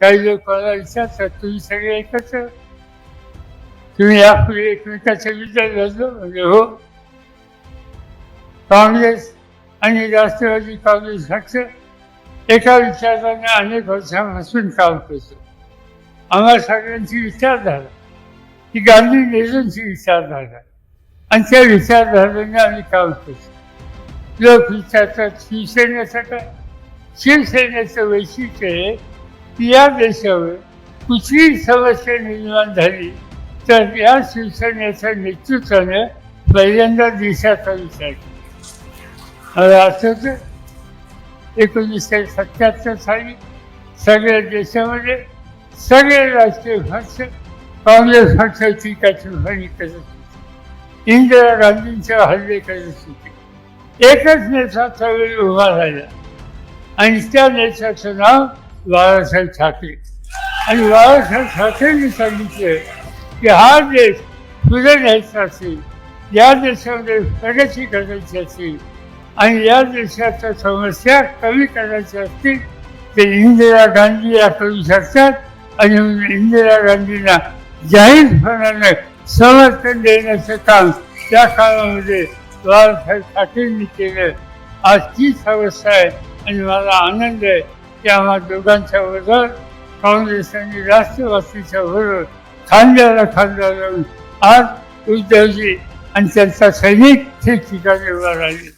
काही लोक विचारतात तुम्ही सगळे एकत्र तुम्ही यापुढे एकमेकाचा विचार झालो म्हणजे हो. काँग्रेस आणि राष्ट्रवादी काँग्रेस पक्ष एका विचाराने अनेक वर्षांपासून काम करतो. आम्हा सगळ्यांची विचारधारा ही गांधी नेहरूंची विचारधारा आणि त्या विचारधारेने आम्ही काम करतो. लोक विचारतात शिवसेनेचं काय? शिवसेनेचं वैशिष्ट्य आहे या देशावर कुठलीही समस्या निर्माण झाली तर या शिवसेनेच्या नेतृत्वाने पहिल्यांदा देशाचा विचार केला. असं एकोणीसशे सत्याहत्तर साली सगळ्या देशामध्ये सगळे राष्ट्रीय पक्ष काँग्रेस पक्षाची टीकाटिप्पणी करत होती. इंदिरा गांधींच्या हल्ले करत होते. एकच नेता त्यावेळी उभा राहिला आणि त्या नेत्याचं नाव बाळासाहेब ठाकरे आणि बाळासाहेब ठाकरेंनी सांगितलं की हा देश पुढे न्यायचा असेल या देशामध्ये प्रगती करायची असेल आणि या देशाच्या समस्या कमी करायच्या असतील ते इंदिरा गांधी या करू शकतात आणि इंदिरा गांधींना जाहीरपणाने समर्थन देण्याचं काम त्या काळामध्ये बाळासाहेब ठाकरेंनी केलं. आज तीच अवस्था आहे आणि मला आनंद आहे. की आम्हा दोघांच्या बरोबर काँग्रेस आणि राष्ट्रवादीच्या बरोबर खांद्याला खांदा लावून आज उद्धवजी आणि त्यांचा सैनिक ठिकठिकाणी उभा राहिले.